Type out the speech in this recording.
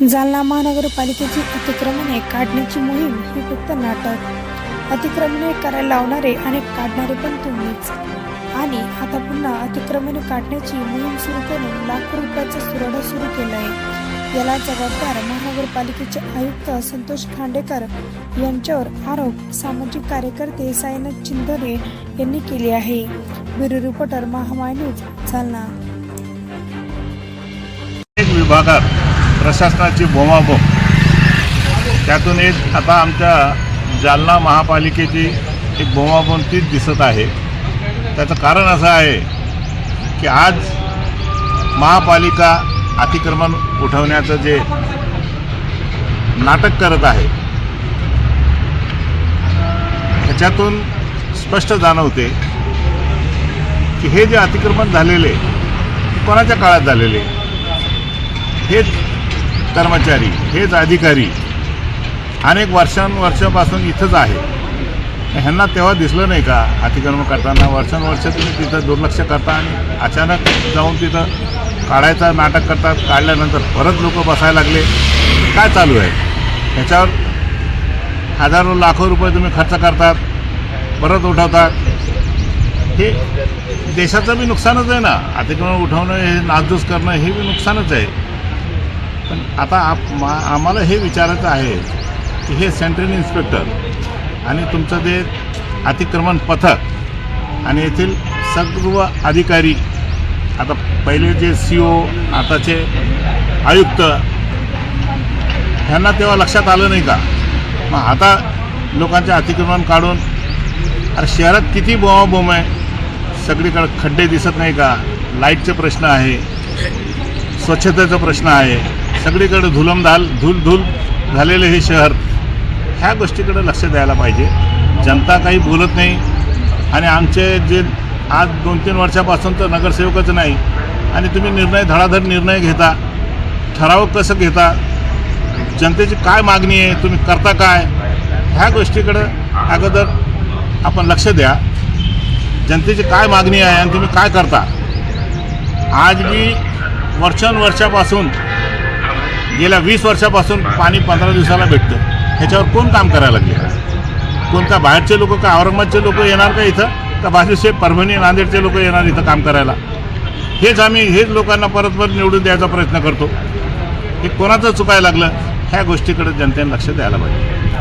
जालना महानगरपालिकेची अतिक्रमणे काढण्याची मोहीम ही फक्त नाटक. अतिक्रमणे करायला लावणारे आणि काढणारे पण तुम्हीच. आणि आता पुन्हा अतिक्रमणे काढण्याची मोहीम सुरू करून लाखो रुपयाचा सुराडा सुरू केला आहे याला जबाबदार महानगरपालिकेचे आयुक्त संतोष खांडेकर यांच्यावर आरोप सामाजिक कार्यकर्ते साईनाथ चिंदरे यांनी केले आहे. Bureau reporter Mahamay news Jalna. विभागात प्रशासनाची बोमाबोम. त्यातून एक आता आमच्या जालना महापालिकेची एक बोमाबोम तीच दिसत आहे. त्याचं कारण असं आहे की आज महापालिका अतिक्रमण उठवण्याचं जे नाटक करत आहे ह्याच्यातून स्पष्ट जाणवते की हे जे अतिक्रमण झालेले कोणाच्या काळात झालेले हेच कर्मचारी हेच अधिकारी. अनेक वर्षांवर्षापासून इथंच आहे. ह्यांना तेव्हा दिसलं नाही का? अतिक्रमण करताना वर्षानुवर्ष तुम्ही तिथं दुर्लक्ष करता आणि अचानक जाऊन तिथं काढायचं नाटक करतात काढल्यानंतर परत लोक बसायला लागले. काय चालू आहे? ह्याच्यावर हजारो लाखो रुपये तुम्ही खर्च करतात परत उठवतात. हे देशाचं बी नुकसानच आहे ना? अतिक्रमण उठवणं हे नासधूस करणं हे बी नुकसानच आहे. पण आता आप मा आम्हाला हे विचारायचं आहे की हे सेंट्रल इन्स्पेक्टर आणि तुमचं जे अतिक्रमण पथक आणि येथील सर्व अधिकारी आता पहिले जे सी ओ आताचे आयुक्त ह्यांना तेव्हा लक्षात आलं नाही का? मग आता लोकांचे अतिक्रमण काढून अरे शहरात किती बोमाबोम आहे? सगळीकडे खड्डे दिसत नाही का? लाईटचे प्रश्न आहे स्वच्छतेचा प्रश्न आहे. सगळीकडे धुलमधाल धूल धूल झालेलं हे शहर ह्या गोष्टीकडे लक्ष द्यायला पाहिजे. जनता काही बोलत नाही. आणि आमचे जे आज दोन तीन वर्षापासून तर नगरसेवकच नाही. आणि तुम्ही निर्णय धडाधड निर्णय घेता. ठराव कसं घेता? जनतेची काय मागणी आहे? तुम्ही करता काय? ह्या गोष्टीकडं अगोदर आपण लक्ष द्या. जनतेची काय मागणी आहे आणि तुम्ही काय करता? आज मी वर्षानुवर्षापासून गेल्या वीस वर्षापासून पाणी पंधरा दिवसाला भेटतं. ह्याच्यावर कोण काम करायला लागले? कोणता बाहेरचे लोक का औरंगाबादचे लोक येणार का इथं? का बाजूचे परभणी नांदेडचे लोक येणार इथं काम करायला? हेच आम्ही हेच लोकांना परत परत निवडून द्यायचा प्रयत्न करतो. हे कोणाचं चुकायला लागलं? ह्या गोष्टीकडे जनतेने लक्ष द्यायला पाहिजे.